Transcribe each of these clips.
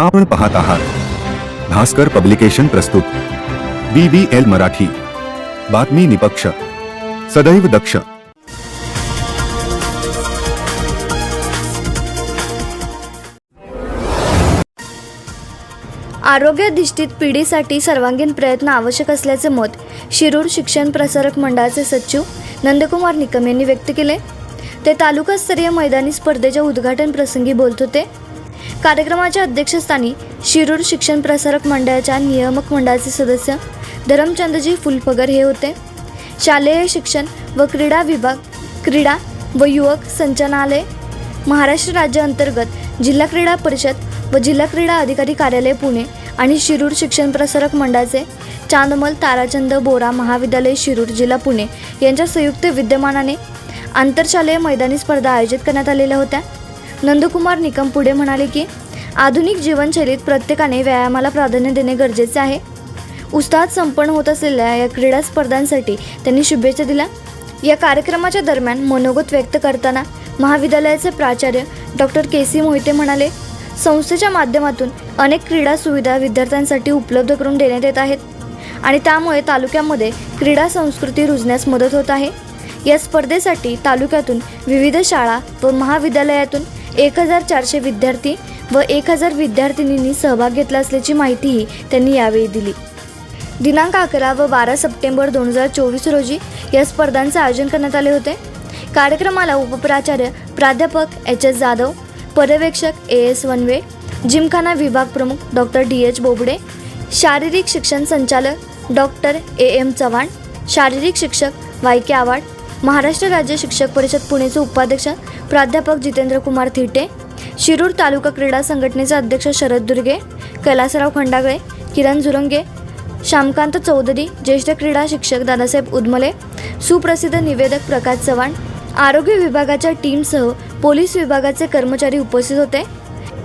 आपण पाहत आहात. भास्कर पब्लिकेशन प्रस्तुत. B B L Marathi. बातमी निपक्ष. सदैव दक्ष. आरोग्याधिष्ठित पिढीसाठी सर्वांगीण प्रयत्न आवश्यक असल्याचे मत शिरूर शिक्षण प्रसारक मंडळाचे सचिव नंदकुमार निकम यांनी व्यक्त केले. ते तालुकास्तरीय मैदानी स्पर्धेच्या उद्घाटन प्रसंगी बोलत होते. कार्यक्रमाच्या अध्यक्षस्थानी शिरूर शिक्षण प्रसारक मंडळाच्या नियामक मंडळाचे सदस्य धरमचंदजी फुलफगर हे होते. शालेय शिक्षण व क्रीडा विभाग क्रीडा व युवक संचालनालय महाराष्ट्र राज्य अंतर्गत जिल्हा क्रीडा परिषद व जिल्हा क्रीडा अधिकारी कार्यालय पुणे आणि शिरूर शिक्षण प्रसारक मंडळाचे चांदमल ताराचंद बोरा महाविद्यालय शिरूर जिल्हा पुणे यांच्या संयुक्त विद्यमानाने आंतरशालेय मैदानी स्पर्धा आयोजित करण्यात आलेल्या होत्या. नंदकुमार निकम पुढे म्हणाले की आधुनिक जीवनशैलीत प्रत्येकाने व्यायामाला प्राधान्य देणे गरजेचे आहे. उत्साहात संपन्न होत असलेल्या या क्रीडा स्पर्धांसाठी त्यांनी शुभेच्छा दिल्या. या कार्यक्रमाच्या दरम्यान मनोगत व्यक्त करताना महाविद्यालयाचे प्राचार्य डॉक्टर के सी मोहिते म्हणाले संस्थेच्या माध्यमातून अनेक क्रीडा सुविधा विद्यार्थ्यांसाठी उपलब्ध करून देण्यात येत आहेत आणि त्यामुळे तालुक्यामध्ये क्रीडा संस्कृती रुजण्यास मदत होत आहे. या स्पर्धेसाठी तालुक्यातून विविध शाळा व महाविद्यालयातून एक हजार चारशे विद्यार्थी व एक हजार विद्यार्थिनींनी सहभाग घेतला असल्याची माहितीही त्यांनी यावेळी दिली. दिनांक अकरा व बारा सप्टेंबर दोन हजार चोवीस रोजी या स्पर्धांचे आयोजन करण्यात आले होते. कार्यक्रमाला उपप्राचार्य प्राध्यापक एच एस जाधव पर्यवेक्षक ए एस वनवे जिमखाना विभाग प्रमुख डॉक्टर डी एच बोबडे शारीरिक शिक्षण संचालक डॉक्टर ए एम चव्हाण शारीरिक शिक्षक वाय के आवाड महाराष्ट्र राज्य शिक्षक परिषद पुणेचे उपाध्यक्ष प्राध्यापक जितेंद्र कुमार थिटे शिरूर तालुका क्रीडा संघटनेचे अध्यक्ष शरद दुर्गे कैलासराव खंडागळे किरण झुरंगे श्यामकांत चौधरी ज्येष्ठ क्रीडा शिक्षक दादासाहेब उदमले सुप्रसिद्ध निवेदक प्रकाश चव्हाण आरोग्य विभागाच्या टीमसह पोलीस विभागाचे कर्मचारी उपस्थित होते.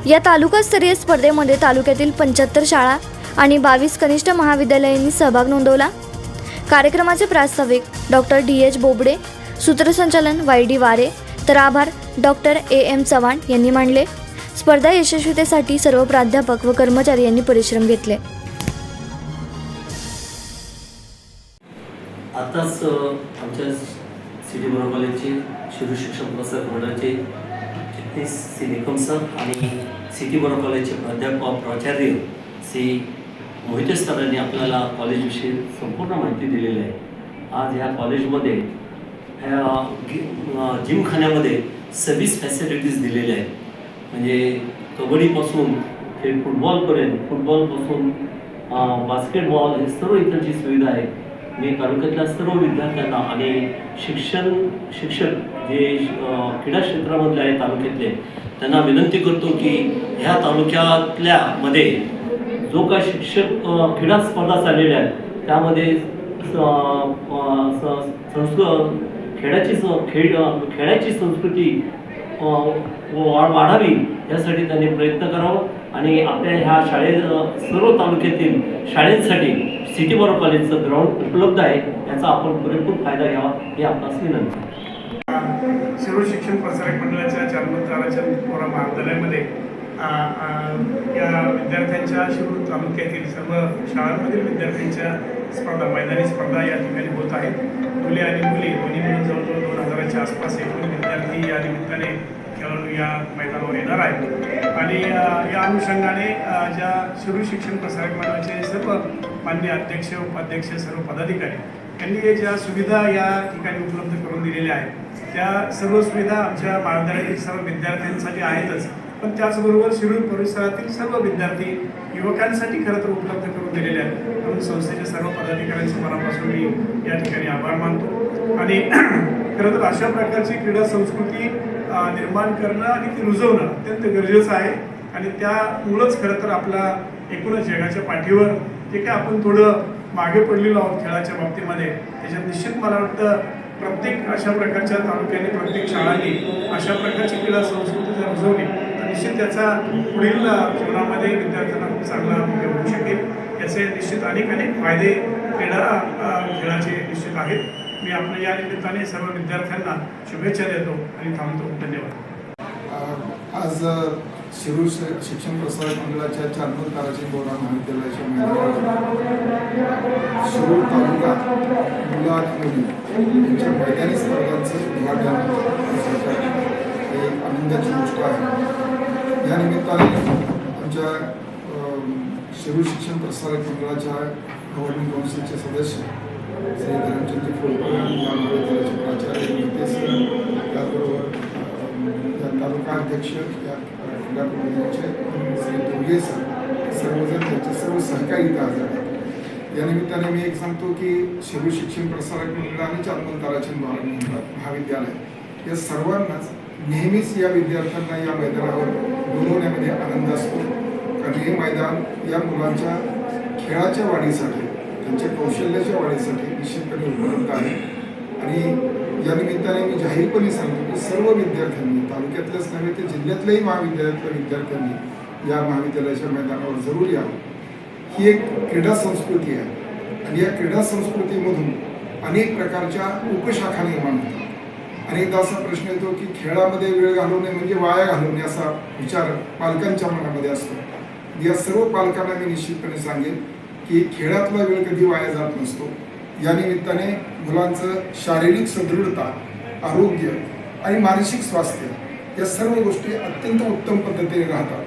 या तालुकास्तरीय स्पर्धेमध्ये तालुक्यातील पंच्याहत्तर शाळा आणि बावीस कनिष्ठ महाविद्यालयांनी सहभाग नोंदवला. कार्यक्रमाचे प्रास्ताविक डॉक्टर डी एच बोबडे सूत्रसंचालन वाय डी वारे तर आभार डॉक्टर ए एम चव्हाण यांनी मांडले. स्पर्धा यशस्वीतेसाठी सर्व प्राध्यापक व कर्मचारी यांनी परिश्रम घेतले. आताच अ, आमच्या सिटी बरो कॉलेजचे शिरू शिक्षक प्रसारक मंडळाचे चिटणीस श्री निकम सर आणि सिटी बरो कॉलेजचे प्राध्यापक प्राचार्य श्री मोहितेश सरांनी आपल्याला कॉलेजविषयी संपूर्ण माहिती दिलेली आहे. आज ह्या कॉलेजमध्ये ह्या जिमखान्यामध्ये सव्वीस फॅसिलिटीज दिलेल्या आहेत. म्हणजे कबड्डीपासून ते फुटबॉलपर्यंत फुटबॉलपासून बास्केटबॉल हे सर्व इतरची सुविधा आहे. मी तालुक्यातल्या सर्व विद्यार्थ्यांना आणि शिक्षण शिक्षक जे क्रीडा क्षेत्रामधले आहे तालुक्यातले त्यांना विनंती करतो की ह्या तालुक्यातल्या मध्ये जो काय शिक्षक क्रीडा स्पर्धा चाललेल्या आहेत त्यामध्ये संस्कृत खेळाची खेळ खेळाची संस्कृती वाढावी यासाठी त्यांनी प्रयत्न करावा. आणि आपल्या ह्या शाळे सर्व तालुक्यातील शाळेंसाठी सिटी बरो कॉलेजचं ग्राउंड उपलब्ध आहे याचा आपण पुरेपूर फायदा घ्यावा हे आपणास विनंती सर्व शिक्षण प्रसारक मंडळाच्या चारमल महाविद्यालयामध्ये या विद्यार्थ्यांच्या शिरूर तालुक्यातील सर्व शाळांमधील विद्यार्थ्यांच्या स्पर्धा मैदानी स्पर्धा या ठिकाणी होत आहेत. मुले आणि मुली दोन्ही मिळून जवळजवळ दोन हजाराच्या आसपास एकूण विद्यार्थी या निमित्ताने खेळाडू या मैदानावर येणार आहेत. आणि या अनुषंगाने ज्या शिरूर शिक्षण प्रसारक मंडळाचे सर्व मान्य अध्यक्ष उपाध्यक्ष सर्व पदाधिकारी यांनी ज्या सुविधा या ठिकाणी उपलब्ध करून दिलेल्या आहेत त्या सर्व सुविधा आमच्या महाविद्यालयातील सर्व विद्यार्थ्यांसाठी आहेतच. पण त्याचबरोबर शिरूर परिसरातील सर्व विद्यार्थी युवकांसाठी खरं तर उपलब्ध करून दिलेल्या आहेत. म्हणून संस्थेच्या सर्व पदाधिकाऱ्यांचे मनापासून मी या ठिकाणी आभार मानतो. आणि खरं तर अशा प्रकारची क्रीडा संस्कृती निर्माण करणं आणि ती रुजवणं अत्यंत गरजेचं आहे. आणि त्यामुळंच खरं तर आपला एकूणच जगाच्या पाठीवर जे काय आपण थोडं मागे पडलेलो आहोत खेळाच्या बाबतीमध्ये त्याच्यात निश्चित मला वाटतं प्रत्येक अशा प्रकारच्या तालुक्याने प्रत्येक शाळांनी अशा प्रकारची क्रीडा संस्कृती जर रुजवली निश्चित त्याचा पुढील जीवनामध्ये विद्यार्थ्यांना खूप चांगला उपयोग होऊ शकेल. याचे निश्चित अनेक अनेक फायदे क्रीडा खेळाचे निश्चित आहेत. मी आपल्या या निमित्ताने सर्व विद्यार्थ्यांना शुभेच्छा देतो आणि थांबतो. धन्यवाद. आज शिरूर शिक्षण प्रसारक मंडळाच्या चांदूर ताराची बोरा महाविद्यालयाच्या मैदानावर शिरूर तालुका मुलं आणि मुली यांच्या मैदानी स्पर्धांचं उद्घाटन हे आनंदाची गोष्ट आहे. या निमित्ताने आमच्या अ, शिक्षण प्रसारक मंडळाच्या गव्हर्निंग काउन्सिलचे सदस्य श्री धरमचंद्र फुलकर या महाविद्यालयाचे प्राचार्य सर त्याचबरोबर त्या या तालुका अध्यक्ष या क्रीडा श्री दुर्गे सर सर्वजण त्यांचे सर्व सहकारी इथं आहेत. या निमित्ताने मी एक सांगतो की शिरू शिक्षण प्रसारक मंडळ आणि चांदन ताराचंद महाविद्यालय या सर्वांनाच नेहमीच या विद्यार्थ्यांना या मैदानावर बोलवण्यामध्ये आनंद असतो. कारण हे मैदान या मुलांच्या खेळाच्या वाढीसाठी त्यांच्या कौशल्याच्या वाढीसाठी निश्चितपणे उपलब्ध आहे. आणि या निमित्ताने मी जाहीरपणे सांगतो की सर्व विद्यार्थ्यांनी तालुक्यातल्याच नव्हे ते जिल्ह्यातल्याही महाविद्यालयातल्या विद्यार्थ्यांनी या महाविद्यालयाच्या मैदानावर जरूर यावं ही एक क्रीडा संस्कृती आहे. आणि या क्रीडा संस्कृतीमधून अनेक प्रकारच्या उपशाखा निर्माण होतात. अनेकदा असा प्रश्न येतो की खेळामध्ये वेळ घालवणे म्हणजे वाया घालवणे असा विचार पालकांच्या मनामध्ये असतो. या सर्व पालकांना मी निश्चितपणे सांगेन की खेळातला वेळ कधी वाया जात नसतो. या निमित्ताने मुलांचं शारीरिक सदृढता आरोग्य आणि मानसिक स्वास्थ्य या सर्व गोष्टी अत्यंत उत्तम पद्धतीने राहतात.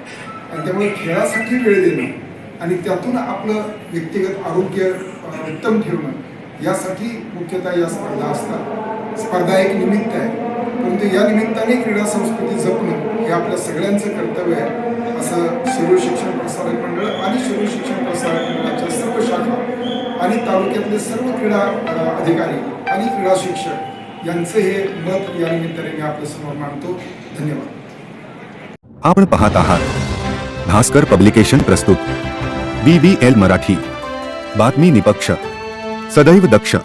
आणि त्यामुळे खेळासाठी वेळ देणं आणि त्यातून आपलं व्यक्तिगत आरोग्य उत्तम ठेवणं यासाठी मुख्यतः या स्पर्धा असतात. स्पर्धा एक निमित्त आहे. परंतु या निमित्ताने क्रीडा संस्कृती जपणं हे आपल्या सगळ्यांचं कर्तव्य आहे असं शिरूर शिक्षण प्रसारक मंडळ आणि शिरूर शिक्षण प्रसारक मंडळाच्या सर्व शाखा आणि तालुक्यातले सर्व क्रीडा अधिकारी आणि क्रीडा शिक्षक यांचं हे मत या निमित्ताने मी आपल्यासमोर मांडतो. धन्यवाद. आपण पाहत आहात. भास्कर पब्लिकेशन प्रस्तुत. B B L Marathi. बातमी निपक्ष. सदैव दक्ष.